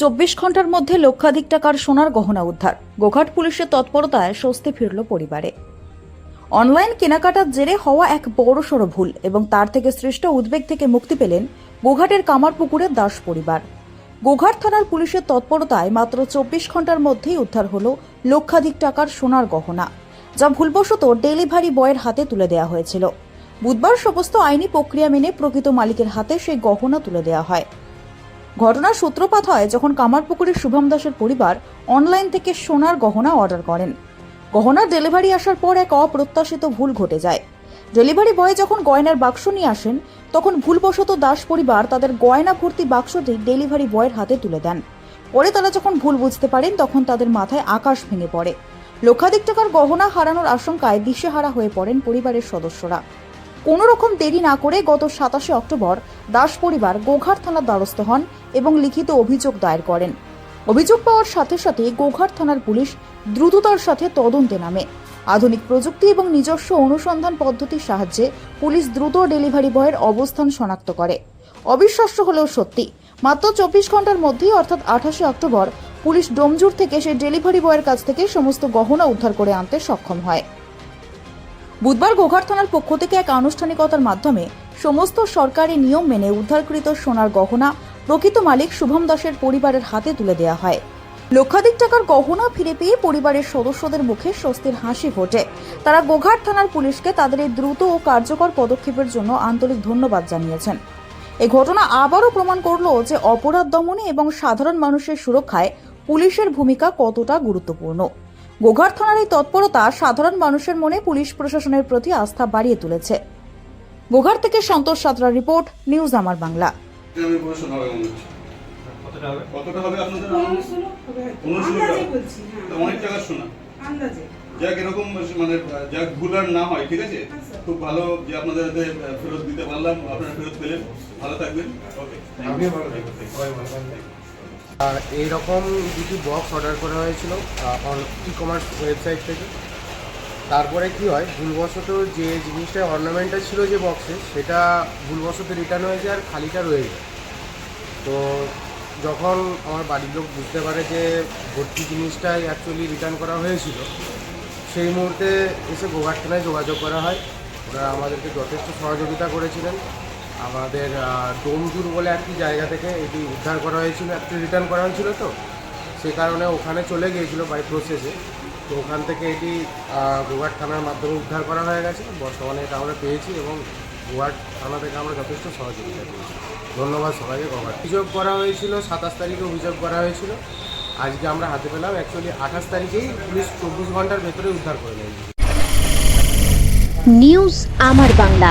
চব্বিশ ঘণ্টার মধ্যে লক্ষাধিক টাকার সোনার গহনা উদ্ধার। গোঘাট পুলিশের তৎপরতায় স্বস্তি ফিরল পরিবারে। অনলাইন কেনাকাটার জেরে হওয়া এক বড়সড় ভুল এবং তার থেকে সৃষ্ট উদ্বেগ থেকে মুক্তি পেলেন গোঘাটের কামারপুকুরের দাস পরিবার। গোঘাট থানার পুলিশের তৎপরতায় মাত্র চব্বিশ ঘণ্টার মধ্যেই উদ্ধার হলো লক্ষাধিক টাকার সোনার গহনা, যা ভুলবশত ডেলিভারি বয়ের হাতে তুলে দেওয়া হয়েছিল। বুধবার সমস্ত আইনি প্রক্রিয়া মেনে প্রকৃত মালিকের হাতে সেই গহনা তুলে দেওয়া হয়। ঘটনার সূত্রপাত হয় যখন কামারপুকুরের শুভম দাসের পরিবার অনলাইন থেকে সোনার গহনা অর্ডার করেন। গহনার ডেলিভারি আসার পর এক অপ্রত্যাশিত ভুল ঘটে যায়। ডেলিভারি বয় যখন গয়নার বাক্স নিয়ে আসেন, তখন ভুলবশত দাস পরিবার তাদের গয়না ভর্তি বাক্সটি ডেলিভারি বয়ের হাতে তুলে দেন। পরে তারা যখন ভুল বুঝতে পারেন, তখন তাদের মাথায় আকাশ ভেঙে পড়ে। লক্ষাধিক টাকার গহনা হারানোর আশঙ্কায় দিশেহারা হয়ে পড়েন পরিবারের সদস্যরা। কোনো রকম দেরি না করে গত সাতাশে অক্টোবর দাস পরিবার গোঘাট থানার দ্বারস্থ হন এবং লিখিত অভিযোগ দায়ের করেন। অভিযোগ পাওয়ার সাথে সাথে গোঘাট থানার পুলিশ দ্রুততার সাথে তদন্তে নামে। আধুনিক প্রযুক্তি এবং নিজস্ব অনুসন্ধান পদ্ধতির সাহায্যে পুলিশ দ্রুত ডেলিভারি বয়ের অবস্থান শনাক্ত করে। অবিশ্বাস্য হলেও সত্যি, মাত্র চব্বিশ ঘণ্টার মধ্যেই অর্থাৎ আঠাশে অক্টোবর পুলিশ ডোমজুর থেকে সেই ডেলিভারি বয়ের কাছ থেকে সমস্ত গহনা উদ্ধার করে আনতে সক্ষম হয়। বুধবার গোঘাট থানার পক্ষ থেকে এক আনুষ্ঠানিকতার মাধ্যমে সমস্ত সরকারি নিয়ম মেনে উদ্ধারকৃত সোনার গহনা প্রকৃত মালিক শুভম দাসের পরিবারের হাতে তুলে দেওয়া হয়। লক্ষাধিক টাকার গহনা ফিরে পেয়ে পরিবারের সদস্যদের মুখে স্বস্তির হাসি ফোটে। তারা গোঘাট থানার পুলিশকে তাদের এই দ্রুত ও কার্যকর পদক্ষেপের জন্য আন্তরিক ধন্যবাদ জানিয়েছেন। এই ঘটনা আবারও প্রমাণ করল যে অপরাধ দমনে এবং সাধারণ মানুষের সুরক্ষায় পুলিশের ভূমিকা কতটা গুরুত্বপূর্ণ। গোঘাট থানার এই তৎপরতা সাধারণ মানুষের মনে পুলিশ প্রশাসনের প্রতি আস্থা বাড়িয়ে তুলেছে। গোঘাট থেকে সন্তোষ সাঁতরা রিপোর্ট নিউজ আমার বাংলা। হ্যাঁ। তো অনেক টাকার শোনা। আন্দাজে। যাক এরকম মানে যাক ভুল আর না হয় ঠিক আছে? খুব ভালো যে আপনাদের হাতে ফেরত দিতে পারলাম আপনারা ফেরত পেলেন। ভালো থাকবেন। ওকে আর এইরকম দুটি বক্স অর্ডার করা হয়েছিল ই কমার্স ওয়েবসাইট থেকে। তারপরে কি হয়, ভুলবশত যে জিনিসটা অর্নামেন্টটা ছিল যে বক্সে সেটা ভুলবশত রিটার্ন হয়েছে আর খালিটা রয়ে যায়। তো যখন আমার বাড়ির লোক বুঝতে পারে যে ভর্তি জিনিসটাই অ্যাকচুয়ালি রিটার্ন করা হয়েছিল, সেই মুহূর্তে এসে গোঘাট থানায় যোগাযোগ করা হয়। ওরা আমাদেরকে যথেষ্ট সহযোগিতা করেছিলেন। আমাদের ডোমজুর বলে একটি জায়গা থেকে এটি উদ্ধার করা হয়েছিল, একটি রিটার্ন করা হয়েছিল তো। সে কারণে ওখানে চলে গিয়েছিল বাই প্রসেসে তো ওখান থেকে এটি গোঘাট থানার মাধ্যমে উদ্ধার করা হয়ে গেছে। বর্তমানে এটা আমরা পেয়েছি এবং গোঘাট থানা থেকে আমরা যথেষ্ট সহযোগিতা পেয়েছি। ধন্যবাদ সবাইকে, গোঘাট। অভিযোগ করা হয়েছিল, সাতাশ তারিখে অভিযোগ করা হয়েছিল। আজকে আমরা হাতে পেলাম অ্যাকচুয়ালি আঠাশ তারিখেই পুলিশ চব্বিশ ঘণ্টার ভেতরে উদ্ধার করে নিউজ আমার বাংলা।